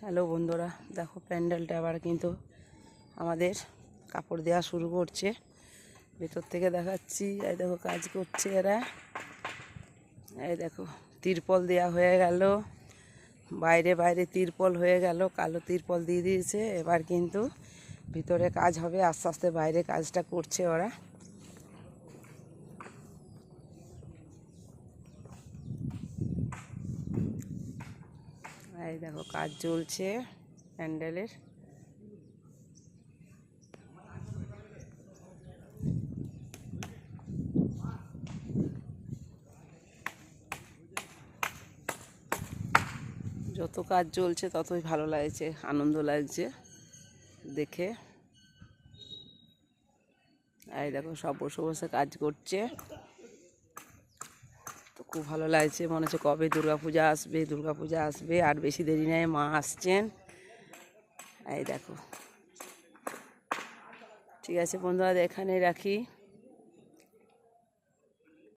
Hello বন্ধুরা, দেখো প্যান্ডেলটা আবার কিন্তু আমাদের কাপড় দেওয়া শুরু করছে। ভেতর থেকে দেখাচ্ছি, এই দেখো কাজ করছে এরা। এই দেখো, তিরপল দেওয়া হয়ে গেল। বাইরে বাইরে তিরপল হয়ে গেল, কালো তিরপল দিয়ে দিয়েছে। এবার কিন্তু ভিতরে কাজ হবে, আস্তে আস্তে বাইরে কাজটা করছে ওরা। এই দেখো কাজ চলছে প্যান্ডেলের। যত কাজ চলছে ততই ভালো লাগছে, আনন্দ লাগছে দেখে। এই দেখো সব বসে বসে কাজ করছে। খুব ভালো লাগছে। মনে হচ্ছে কবে দুর্গাপূজা আসবে দুর্গাপূজা আসবে, আর বেশি দেরি নেই, মা আসছেন। এই দেখো। ঠিক আছে বন্ধুরা এখানে রাখি।